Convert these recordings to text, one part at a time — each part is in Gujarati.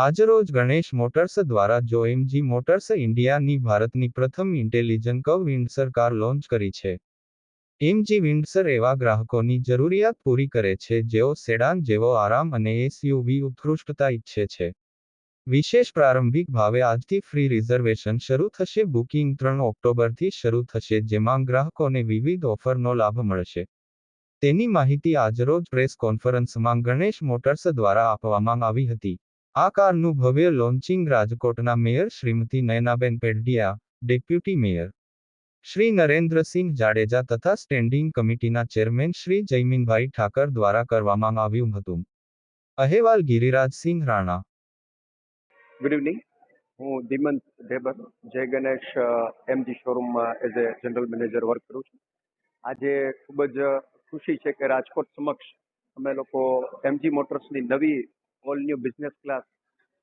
આજરોજ ગણેશ મોટર્સ દ્વારા જો એમજી મોટર્સ ઇન્ડિયાની ભારતની પ્રથમ ઇન્ટેલિજન્ટ કવ વિન્ડસર કાર લોન્ચ કરી છે. એમજી વિન્ડસર એવા ગ્રાહકોની જરૂરિયાત પૂરી કરે છે જેઓ સેડાન જેવો આરામ અને એસયુવી ઉત્કૃષ્ટતા ઈચ્છે છે. વિશેષ પ્રારંભિક ભાવે આજથી ફ્રી રિઝર્વેશન શરૂ થશે, બુકિંગ ત્રણ ઓક્ટોબરથી શરૂ થશે, જેમાં ગ્રાહકોને વિવિધ ઓફરનો લાભ મળશે. તેની માહિતી આજરોજ પ્રેસ કોન્ફરન્સમાં ગણેશ મોટર્સ દ્વારા આપવામાં આવી હતી. આ કારનું ભવ્ય લોન્ચિંગ રાજકોટના mayor Shrimati Nayanaben Pedhadiya deputy mayor. Shri Narendrasinh Jadeja તથા સ્ટેન્ડિંગ કમિટીના ચેરમેન શ્રી જયમીનભાઈ ઠાકર દ્વારા કરવામાં આવ્યું હતું. અહેવાલ ગિરિરાજસિંહ રાણા. ગુડ ઇવનિંગ હું Dhimant Dhebar, Jay Ganesh MG શોરૂમમાં as a general manager work કરું છું. આજે ખૂબ જ ખુશી છે કે રાજકોટ સમક્ષ અમે લોકો એમજી મોટર્સની નવી all new business class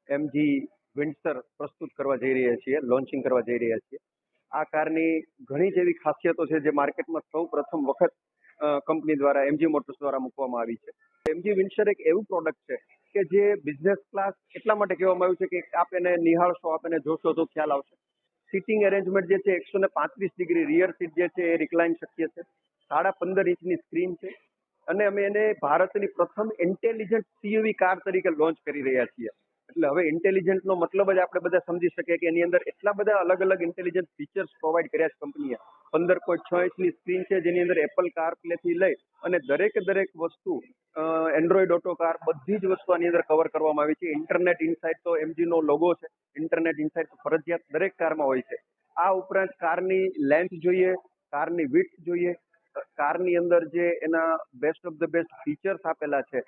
MG Windsor પ્રસ્તુત કરવા જઈ રહ્યા છીએ લોન્ચિંગ કરવા જઈ રહ્યા છીએ. આ કારની ઘણી જ એવી ખાસિયતો છે જે માર્કેટમાં સૌ પ્રથમ વખત કંપની દ્વારા એમજી મોટર્સ દ્વારા મૂકવામાં આવી છે. એમજી વિન્ડસર એક એવું પ્રોડક્ટ છે કે જે બિઝનેસ ક્લાસ એટલા માટે કહેવામાં આવ્યું છે કે આપ એને નિહાળશો, આપ એને જોશો તો ખ્યાલ આવશે. સીટિંગ એરેન્જમેન્ટ જે છે, એકસો ને પાંત્રીસ ડિગ્રી રિયર સીટ જે છે એ રિક્લાઇન શક્ય છે. સાડા પંદર ઇંચની સ્ક્રીન છે. અને અમે એને ભારતની પ્રથમ ઇન્ટેલિજન્ટ સીયુવી કાર તરીકે લોન્ચ કરી રહ્યા છીએ. એટલે હવે ઇન્ટેલિજન્ટનો મતલબ જ આપણે બધા સમજી શકીએ કે એની અંદર એટલા બધા અલગ અલગ ઇન્ટેલિજન્ટ ફીચર્સ પ્રોવાઈડ કર્યા છે કંપનીએ પંદર પોઈન્ટ છ ઇંચની સ્ક્રીન છે જેની અંદર એપલ કાર પ્લેથી લઈ અને દરેકે દરેક વસ્તુ એન્ડ્રોઈડ ઓટો કાર બધી જ વસ્તુ આની અંદર કવર કરવામાં આવી છે. ઇન્ટરનેટ ઇનસાઇટ તો એમજીનો લોગો છે. ઇન્ટરનેટ ઇનસાઇટ ફરજિયાત દરેક કારમાં હોય છે. આ ઉપરાંત કારની લેન્થ જોઈએ કારની વિથ જોઈએ કારની અંદર જે એના best of the best features આપેલા છે